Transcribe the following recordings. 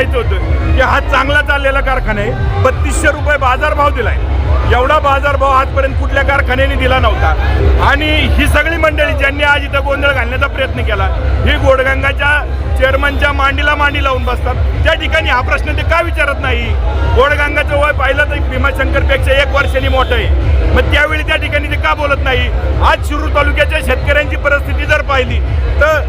एवढंच होतं. की हा चांगला चाललेला कारखाना आहे. बत्तीसशे रुपये बाजारभाव दिलाय. एवढा बाजारभाव आजपर्यंत कुठल्या कारखान्याने दिला नव्हता. आणि ही सगळी मंडळी ज्यांनी आज इथं गोंधळ घालण्याचा प्रयत्न केला ही गोडगंगाच्या चेअरमनच्या मांडीला मांडी लावून बसतात. त्या ठिकाणी हा प्रश्न ते का विचारत नाही? गोडगंगाचं वय पाहिलं तर भीमाशंकरपेक्षा एक वर्षांनी मोठं आहे. मग त्यावेळी त्या ठिकाणी ते का बोलत नाही? आज शिरूर तालुक्याच्या शेतकऱ्यांची परिस्थिती जर पाहिली तर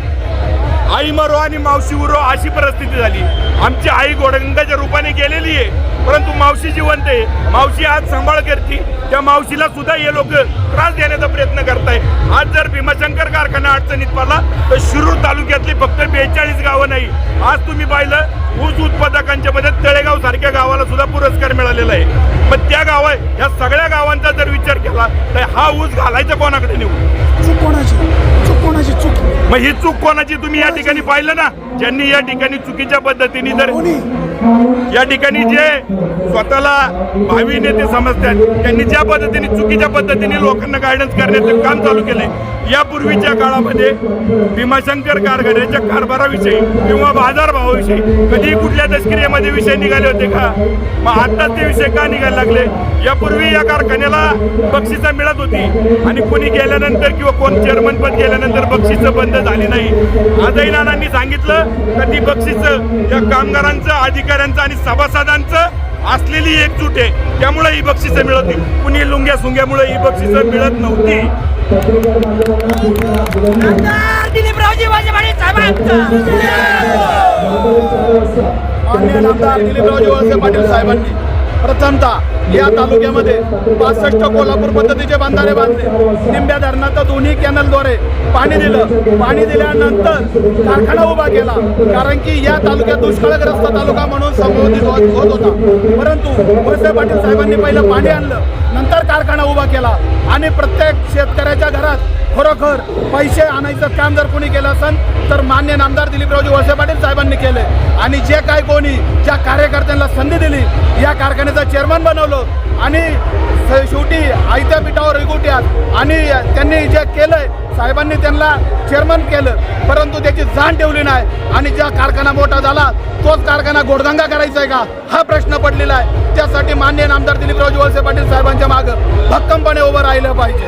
आई मरो आणि मावशी उरो अशी परिस्थिती झाली. आमची आई गोडगंगाच्या रूपाने गेलेली आहे परंतु मावशी जिवंत आहे. मावशी आज सांभाळ करते त्या मावशीला सुद्धा हे लोक त्रास देण्याचा प्रयत्न करताय. आज जर भीमाशंकर कारखाना अडचणीत पडला तर शिरूर तालुक्यातली फक्त बेचाळीस गावं नाही. आज तुम्ही पाहिलं ऊस उत्पादकांच्या मध्ये तळेगाव सारख्या गावाला सुद्धा पुरस्कार मिळालेला आहे. मग त्या गावा या सगळ्या गावांचा जर विचार केला तर हा ऊस घालायचा कोणाकडे नेऊ चूक कोणाची? चूक कोणाची? चूक. मग ही चूक कोणाची? तुम्ही या ठिकाणी पाहिलं ना? ज्यांनी या ठिकाणी चुकीच्या पद्धतीने जर या ठिकाणी जे स्वतःला भावी नेते समजतात त्यांनी ज्या पद्धतीने चुकीच्या पद्धतीने लोकांना गायडन्स करण्याचं काम चालू केले यापूर्वीच्या काळामध्ये भीमाशंकर कारखान्याच्या कारभाराविषयी किंवा बाजारभावाविषयी कधी कुठल्या तस्करीमध्ये विषय निघाले होते का? मग आत्ताच ते विषय का निघायला लागले? यापूर्वी या कारखान्याला बक्षिसं मिळत होती आणि कोणी गेल्यानंतर किंवा कोण चेअरमन पद गेल्यानंतर बक्षिसं बंद झाली नाही. आजही नानांनी सांगितलं का ती बक्षिसं या कामगारांचं अधिकाऱ्यांचं आणि सभासदांचं असलेली एकजूट आहे. त्यामुळे ही बक्षिसं मिळत कुणी लुंग्या सुंग्यामुळे ही बक्षिसं मिळत नव्हती. दिलीपरावजी माझ्या पाणी दिलीपरावजी वळसे पाटील साहेबांनी. प्रथमतः या तालुक्यामध्ये पासष्ट कोल्हापूर पद्धतीचे बंधारे बांधले. निंब्या धरणाचा दोन्ही कॅनलद्वारे पाणी दिलं. पाणी दिल्यानंतर कारखाना उभा केला. कारण की या तालुक्यात दुष्काळग्रस्त तालुका म्हणून संबोधित होत होत होता. परंतु वळसे पाटील साहेबांनी पहिलं पाणी आणलं. नंतर कारखाना उभा केला. आणि प्रत्येक शेतकऱ्याच्या घरात खरोखर पैसे आणायचं काम जर कोणी केलं असेल तर मान्य नामदार दिलीपरावजी वळसे पाटील साहेबांनी केले आणि जे काय कोणी ज्या कार्यकर्त्यांना संधी दिली या कारखान्याचं चेअरमन बनवलं आणि स- शेवटी आयत्या पिठावर रिगुट्यात आणि त्यांनी जे केलंय साहेबांनी त्यांना चेअरमन केलं परंतु त्याची जाण ठेवली नाही. आणि ज्या कारखाना मोठा झाला तोच कारखाना घोडदंगा करायचा आहे का? हा प्रश्न पडलेला आहे. त्यासाठी मान्य नामदार दिलीपरावजी वळसे पाटील साहेबांच्या मागं भक्कमपणे उभं राहिलं पाहिजे.